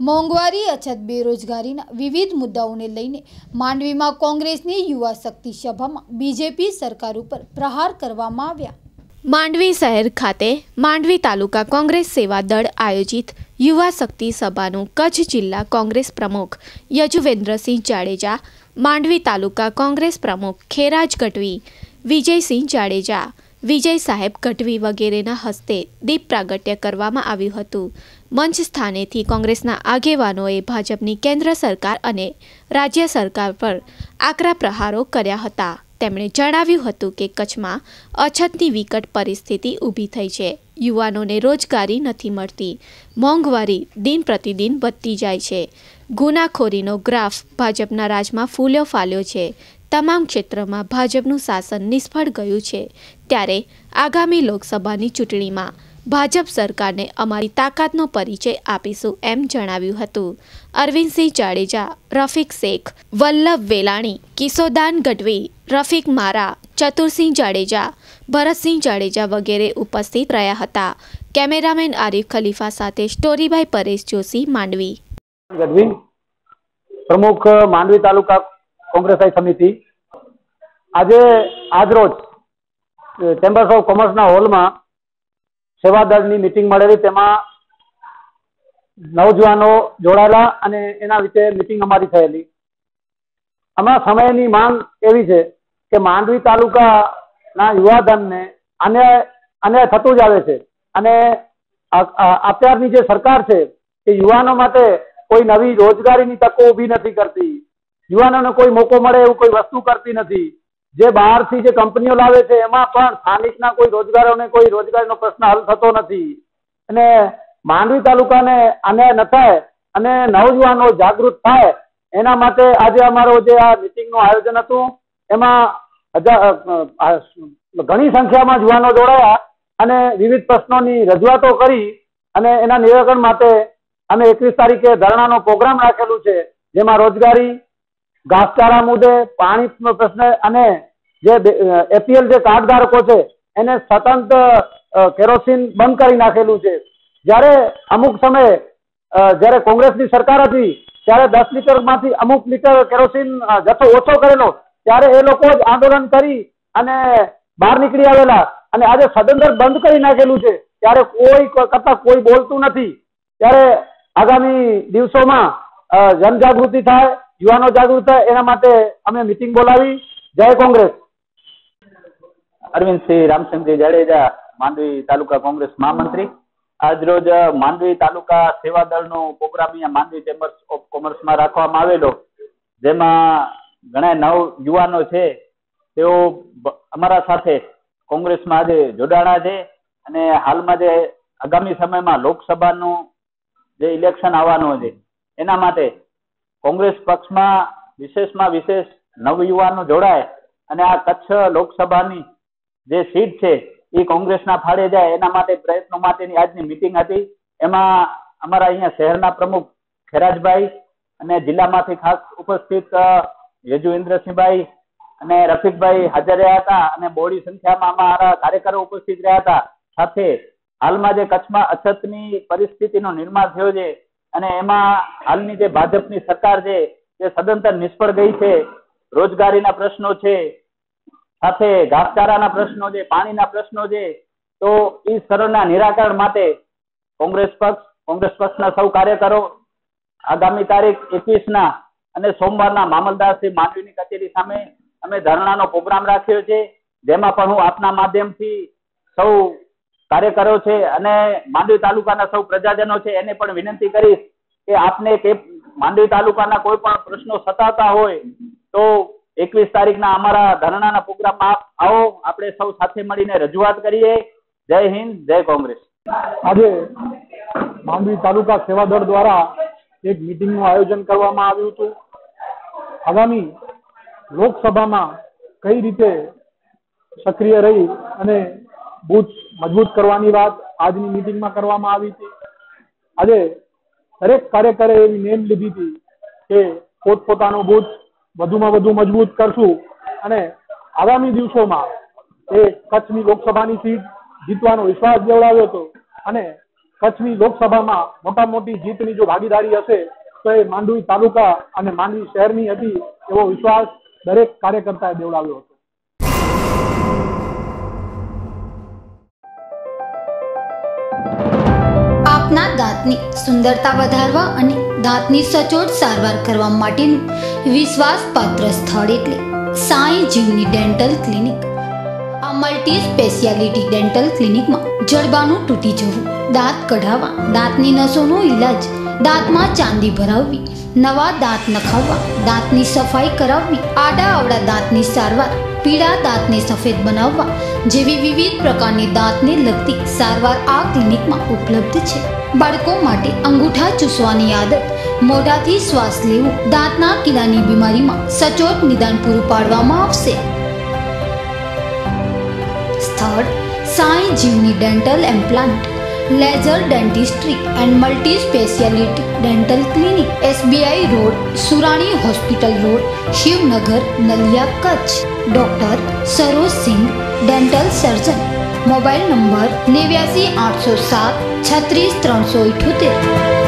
મોંઘવારી, અછત, બેરોજગારીના વિવિધ મુદ્દાઓને લઈને માંડવીમાં કોંગ્રેસની યુવા શક્તિ સભામાં બીજેપી સરકાર ઉપર પ્રહાર કરવામાં આવ્યા. માંડવી શહેર ખાતે માંડવી તાલુકા કોંગ્રેસ સેવા દળ આયોજિત યુવા શક્તિ સભાનું કચ્છ જિલ્લા કોંગ્રેસ પ્રમુખ યજુવેન્દ્રસિંહ જાડેજા, માંડવી તાલુકા કોંગ્રેસ પ્રમુખ ખેરાજ ગઢવી, વિજયસિંહ જાડેજા વિજય સાહેબ ગઢવી વગેરેના હસ્તે દીપ પ્રાગટ્ય કરવામાં આવ્યું હતું. મંચ સ્થાનેથી કોંગ્રેસના આગેવાનોએ ભાજપની કેન્દ્ર સરકાર અને રાજ્ય સરકાર પર આકરા પ્રહારો કર્યા હતા. તેમણે જણાવ્યું હતું કે કચ્છમાં અછતની વિકટ પરિસ્થિતિ ઊભી થઈ છે. યુવાનોને રોજગારી નથી મળતી. મોંઘવારી દિન પ્રતિદિન વધતી જાય છે. ગુનાખોરીનો ગ્રાફ ભાજપના રાજમાં ફૂલ્યો ફાલ્યો છે. તમામ ક્ષેત્રમાં ભાજપનું શાસન નિષ્ફળ ગયું છે. ત્યારે આગામી લોકસભાની ચૂંટણીમાં ભાજપ સરકારને અમારી તાકાતનો પરિચય આપીશું એમ જણાવ્યું હતું. અરવિંદસિંહ જાડેજા, રફીક શેખ, વલ્લભ વેલાણી કિશોદાન ગઢવી, રફીક મારા, ચતુરસિંહ જાડેજા, ભરતસિંહ જાડેજા વગેરે ઉપસ્થિત રહ્યા હતા. કેમેરામેન આરિફ ખલીફા સાથે સ્ટોરીભાઈ પરેશ જોશી, માંડવી. પ્રમુખ માંડવી તાલુકા કોંગ્રેસ સમિતિ આજે આજરોજ ચેમ્બર્સ ઓફ કોમર્સના હોલમાં સેવાદળની મિટિંગ મળેલી. તેમાં નવજવાનો જોડાયેલા અને એના વિશે મિટિંગ અમારી થયેલી. આમાં સમયની માંગ એવી છે કે માંડવી તાલુકાના યુવાધનને અન્યાય અન્યાય થતું જ આવે છે. અને અત્યારની જે સરકાર છે એ યુવાનો માટે કોઈ નવી રોજગારીની તકો ઊભી નથી કરતી. યુવાનોને કોઈ મોકો મળે એવું કોઈ વસ્તુ કરતી નથી. જે બહારથી જે કંપનીઓ લાવે છે, એમાં પણ સ્થાનિકના કોઈ રોજગારોને કોઈ રોજગારીનો પ્રશ્ન હલ થતો નથી. અને માંડવી તાલુકાને આને ન થાય અને નવયુવાનો જાગૃત થાય, એના માટે આજે અમારો જે આ મિટિંગનું આયોજન હતું, એમાં ઘણી સંખ્યામાં યુવાનો જોડાયા અને વિવિધ પ્રશ્નોની રજૂઆતો કરી અને એના નિરાકરણ માટે અમે એકવીસ તારીખે ધરણાનો પ્રોગ્રામ રાખેલું છે, જેમાં રોજગારી, ઘાસચારા મુદ્દે, પાણીનો પ્રશ્ન અને જે એપીએલ જે કાર્ડ ધારકો છે, એને સતત કેરોસીન બંધ કરી નાખેલું છે. જ્યારે અમુક સમયે જ્યારે કોંગ્રેસની સરકાર હતી, ત્યારે દસ લીટરમાંથી અમુક લીટર કેરોસીન જથ્થો ઓછો કરેલો, ત્યારે એ લોકો જ આંદોલન કરી અને બહાર નીકળી આવેલા. અને આજે સદંતર બંધ કરી નાખેલું છે. ત્યારે કોઈ કરતા કોઈ બોલતું નથી. ત્યારે આગામી દિવસોમાં જનજાગૃતિ થાય, યુવાનો જાગૃત થાય, એના માટે અમે મિટિંગ બોલાવી. જય કોંગ્રેસ. અરવિંદસિંહ રામચંદ્રજી જાડેજા, માંડવી તાલુકા કોંગ્રેસ મહામંત્રી. આજરોજ માંડવી તાલુકા સેવા દળનો પ્રોગ્રામ અહીંયા માંડવી ચેમ્બર્સ ઓફ કોમર્સમાં રાખવામાં આવેલો. જેમાં ઘણા નવ યુવાનો છે. તેઓ અમારા સાથે કોંગ્રેસમાં આજે જોડાણા છે અને હાલમાં જે આગામી સમયમાં લોકસભાનું જે ઇલેક્શન આવવાનું છે, એના માટે કોંગ્રેસ પક્ષમાં વિશેષમાં વિશેષ નવયુવાનો જોડાય અને આ કચ્છ લોકસભાની જે સીટ છે એ કોંગ્રેસના ફાળે જાય, એના માટે પ્રયત્નો માટેની આજની મિટિંગ હતી. એમાં અમારા અહીંયા શહેરના પ્રમુખ ખેરાજભાઈ અને જિલ્લામાંથી ખાસ ઉપસ્થિત યજુવેન્દ્રસિંહભાઈ અને રફીકભાઈ હાજર રહ્યા હતા અને બહોળી સંખ્યામાં અમારા કાર્યકરો ઉપસ્થિત રહ્યા હતા. સાથે હાલમાં જે કચ્છમાં અછતની પરિસ્થિતિનો નિર્માણ થયો છે અને એમાં હાલની જે ભાજપની સરકાર છે, તે સદંતર નિષ્ફળ ગઈ છે. રોજગારીના પ્રશ્નો છે સાથે ઘાસચારાના પ્રશ્નો છે, પાણીના પ્રશ્નો છે, તો એ સરળના નિરાકરણ માટે કોંગ્રેસ પક્ષ, કોંગ્રેસ પક્ષના સૌ કાર્યકરો આગામી તારીખ એકવીસ ના અને સોમવારના મામલદાર શ્રી માંડવીની કચેરી સામે અમે ધરણાનો પ્રોગ્રામ રાખ્યો છે, જેમાં પણ હું આપના માધ્યમથી સૌ કાર્યકરો છે અને માંડવી તાલુકાના સૌ પ્રજાજનો છે, એને પણ વિનંતી કરીશ કે આપને કે માંડવી તાલુકાના કોઈ પણ પ્રશ્નો સતાવતા હોય, તો એકવીસ તારીખના અમારા ધરણાના પ્રોગ્રામમાં આવો, આપણે સૌ સાથે મળીને રજૂઆત કરીએ. જય હિન્દ, જય કોંગ્રેસ. આજે માંડવી તાલુકા સેવા દળ દ્વારા એક મિટિંગનું આયોજન કરવામાં આવ્યું હતું. આગામી લોકસભામાં કઈ રીતે સક્રિય રહી અને બૂથ મજબૂત કરવાની વાત આજની મિટિંગમાં કરવામાં આવી હતી. આજે દરેક કાર્યકરે એવી નેમ લીધી હતી કે પોતપોતાનું બૂથ વધુમાં વધુ મજબૂત કરશું. અને આગામી દિવસોમાં એ કચ્છની લોકસભાની સીટ જીતવાનો વિશ્વાસ દેવડાવ્યો હતો. અને કચ્છની લોકસભામાં મોટા મોટી જીતની જો ભાગીદારી હશે, તો એ માંડવી તાલુકા અને માંડવી શહેરની હતી એવો વિશ્વાસ દરેક કાર્યકર્તાએ દેવડાવ્યો હતો. આપના દાંતની સુંદરતા વધારવા અને દાંતની સચોટ સારવાર કરવા માટેનું વિશ્વાસપાત્ર સ્થળ એટલે સાંઈ જીવની ડેન્ટલ ક્લિનિક. આ મલ્ટી સ્પેશિયાલિટી ડેન્ટલ ક્લિનિકમાં જડબાનું તૂટી જવું, દાંત કઢાવવા, દાંતની નસોનો ઈલાજ, દાંતમાં ચાંદી ભરાવવી, નવા દાંત નખાવવા, દાંતની સફાઈ કરાવવી, આડા અવડા દાંતની સારવાર, પીળા દાંતને સફેદ બનાવવા જેવી વિવિધ પ્રકારની દાંતને લગતી સારવાર આ ક્લિનિકમાં ઉપલબ્ધ છે. બાળકો માટે અંગૂઠા ચૂસવાની આદત. મોઢાથી શ્વાસ લેવું દાંતના કીડાની બીમારીમાં સચોટ નિદાન પૂરું પાડવામાં આવશે. સ્થળ, Sai Jivani dental implant. Laser dentistry and multi speciality dental clinic. SBI road, Surani hospital road, Shivnagar, Naliya Kutch. Doctor Saroj Singh dental surgeon. Mobile number નેવ્યાસી આઠસો સાત છત્રીસ ત્રણસો ઇઠોતેર